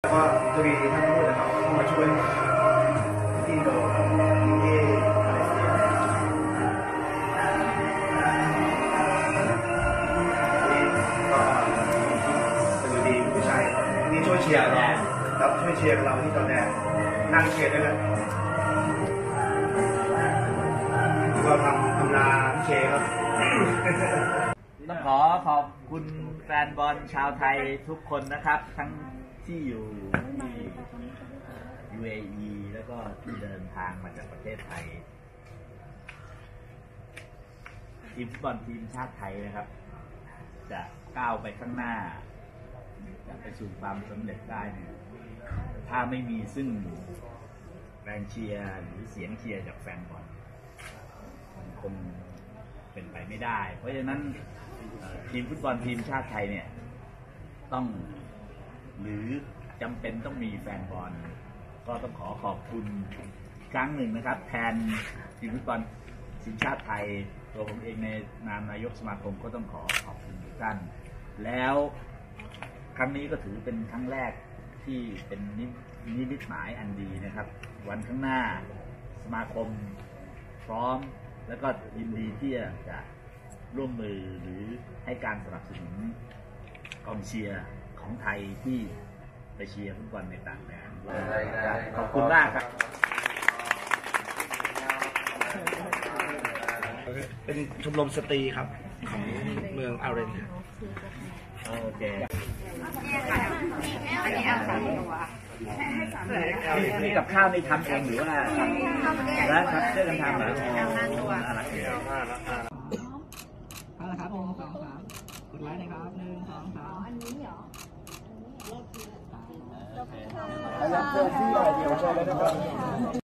แล้วก็จะมีท่านทูตนะครับเข้ามาช่วยที่อินโดครับที่มาเลเซียนี่ก็เป็นดีผู้ชายนี่ช่วยเชียร์เราครับช่วยเชียร์เราที่ตอนแรกนั่งเชียร์ด้วยกันก็ทำทำนาพี่เชครับต้องขอขอบคุณแฟนบอลชาวไทยทุกคนนะครับ ทั้ง ที่อยู่ที่ UAE แล้วก็ที่เดินทางมาจากประเทศไทยทีมฟุตบอลทีมชาติไทยนะครับ จะก้าวไปข้างหน้า จะไปสู่ความสำเร็จได้เนี่ยถ้าไม่มีซึ่งแรงเชียร์หรือเสียงเชียร์จากแฟนบอลมันคงเป็นไปไม่ได้ เพราะฉะนั้นเอ่อทีมฟุตบอลทีมชาติไทยเนี่ยต้อง หรือจำเป็นต้องมีแฟนบอลก็ต้องขอขอบคุณครั้งหนึ่งนะครับ แทนทีมฟุตบอลทีมชาติไทย ตัวผมเองในนามนายกสมาคมก็ต้องขอขอบคุณทุกท่าน แล้วครั้งนี้ก็ถือเป็นครั้งแรกที่เป็นนินิมิตหมายอันดีนะครับ วันข้างหน้าสมาคมพร้อม แล้วก็ยินดีที่จะร่วมมือหรือให้การสนับสนุนกองเชียร์ ของไทยที่ไปเชียร์ฟุตบอลในต่างแดนครับขอบคุณมากครับ เป็นชมรมสตรีครับ ของเมืองอาเรนโอเคอันนี้เอาสามตัวนี่กับข้าวนี่ทำเองหรือว่าแล้วครับช่วยกันทำเหรออ๋อน่ารักดีเอาละครับหนึ่งสองสามกดไลค์นะครับหนึ่งสองสามอันนี้เหรอ 你好，斑。